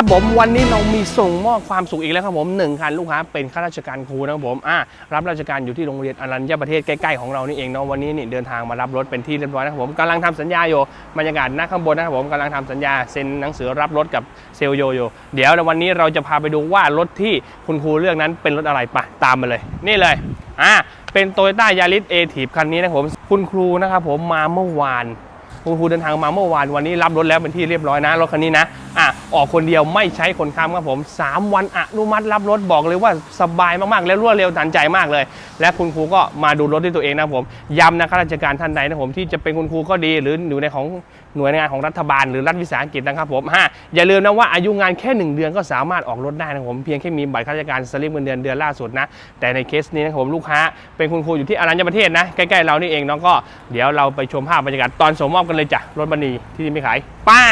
ครับผมวันนี้เรามีส่งมอบความสุขอีกแล้วครับผมหนึ่งคันลูกค้าเป็นข้าราชการครูนะครับผมอะรับราชการอยู่ที่โรงเรียนอรัญญประเทศใกล้ๆของเรานี่เองเนาะวันนี้นี่เดินทางมารับรถเป็นที่เรียบร้อยนะครับผมกำลังทำสัญญาอยู่บรรยากาศหน้าข้างบนนะครับผมกำลังทำสัญญาเซ็นหนังสือรับรถกับเซลโยโยเดี๋ยวในวันนี้เราจะพาไปดูว่ารถที่คุณครูเลือกนั้นเป็นรถอะไรไปะตามมาเลย นี่เลยอะเป็นโตโยต้ายาริสเอทีฟคันนี้นะครับผมคุณครูนะครับผมมาเมื่อวานคุณครูเดินทางมาเมื่อวานวันนี้รับรถแล้วเป็นที่เรียบร้อยนะรถคันนี้นะอะ ออกคนเดียวไม่ใช้คนค้ำครับผม 3 วันอนุมัติรับรถบอกเลยว่าสบายมากๆ และรวดเร็วทันใจมากเลย และคุณครูก็มาดูรถด้วยตัวเองนะผมย้ำนะข้าราชการท่านใดนะผมที่จะเป็นคุณครูก็ดีหรืออยู่ในของหน่วยงานของรัฐบาลหรือรัฐวิสาหกิจนะครับผมฮะอย่าลืมนะว่าอายุงานแค่ 1 เดือนก็สามารถออกรถได้นะผมเพียงแค่มีบัตรข้าราชการสลิปเงินเดือนเดือนล่าสุดนะแต่ในเคสนี้นะครับผมลูกค้าเป็นคุณครูอยู่ที่อรัญญประเทศนะใกล้ๆเรานี่เองเนาะก็เดี๋ยวเราไปชมภาพบรรยากาศตอนส่งมอบกันเลยจ้ะรถบันีที่ไม่ขายป้า